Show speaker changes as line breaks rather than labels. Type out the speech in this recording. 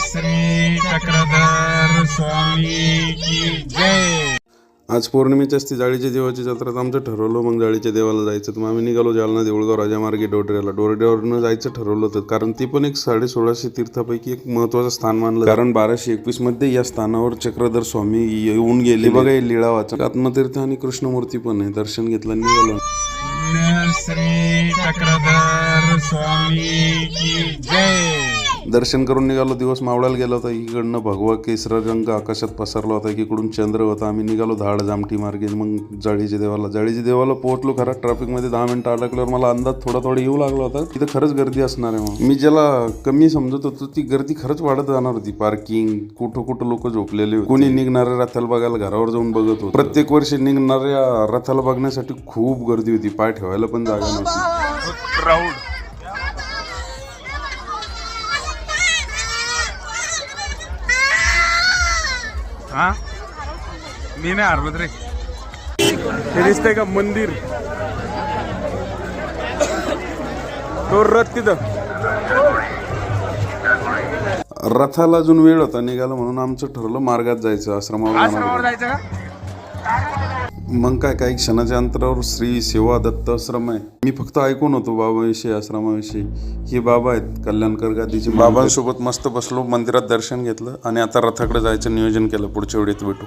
श्री चक्रधर स्वामी की जय।
आज पौर्णिमेच्या असते जाळीच्या देवाची जत्रात आमचं ठरवलं मग जाळीच्या देवाला जायचं. तर मग आम्ही निघालो जालना देऊळगाव राजामार्गे डोडऱ्याला डोरड्यावरनं जायचं ठरवलं होतं कारण ते पण एक साडे सोळाशे तीर्थापैकी एक महत्वाचं स्थान मानलं. कारण बाराशे एकवीसमध्ये या स्थानावर चक्रधर स्वामी येऊन गेले. बघा हे लीळा वाचा आत्मतीर्थ आणि कृष्णमूर्ती पण आहे दर्शन घेतलं निघालो.
श्री चक्रधर स्वामी की जय।
दर्शन करून निघालो दिवस मावळायला गेला होता. इकडनं भगवा केसरा रंग आकाशात पसरला होता. इकडून चंद्र होता. आम्ही निघालो धाड जामठी मार्गे. मग जाळीच्या देवाला जाळीच्या देवाला पोहोचलो खरा. ट्रॅफिकमध्ये दहा मिनिटं अडकल्यावर मला अंदाज थोडा थोडा येऊ लागला होता. तिथं खरंच गर्दी असणार आहे मग मी ज्याला कमी समजत होतो ती गर्दी खरंच वाढत जाणार होती. पार्किंग कुठं कुठं लोक झोपलेले कोणी निघणाऱ्या रथाला बघायला घरावर जाऊन बघत होतो. प्रत्येक वर्षी निघणाऱ्या रथाला बघण्यासाठी खूप गर्दी होती. पाय ठेवायला पण जागा नव्हती.
हा? मी नाही हरवत रे. हे दिसतंय का मंदिर? तो रथ तिथं.
रथाला अजून वेळ होता निघाला म्हणून आमचं ठरलं मार्गात जायचं आश्रमावर.
जायचं का?
मग काय काही क्षणाच्या अंतरावर श्री सेवा दत्त आश्रम आहे मी फक्त ऐकून होतो बाबाविषयी आश्रमाविषयी. हे बाबा आहेत कल्याणकर गादीचे बाबांसोबत मस्त बसलो मंदिरात दर्शन घेतलं आणि आता रथाकडे जायचं नियोजन केलं पुढच्या वेळेत भेटू.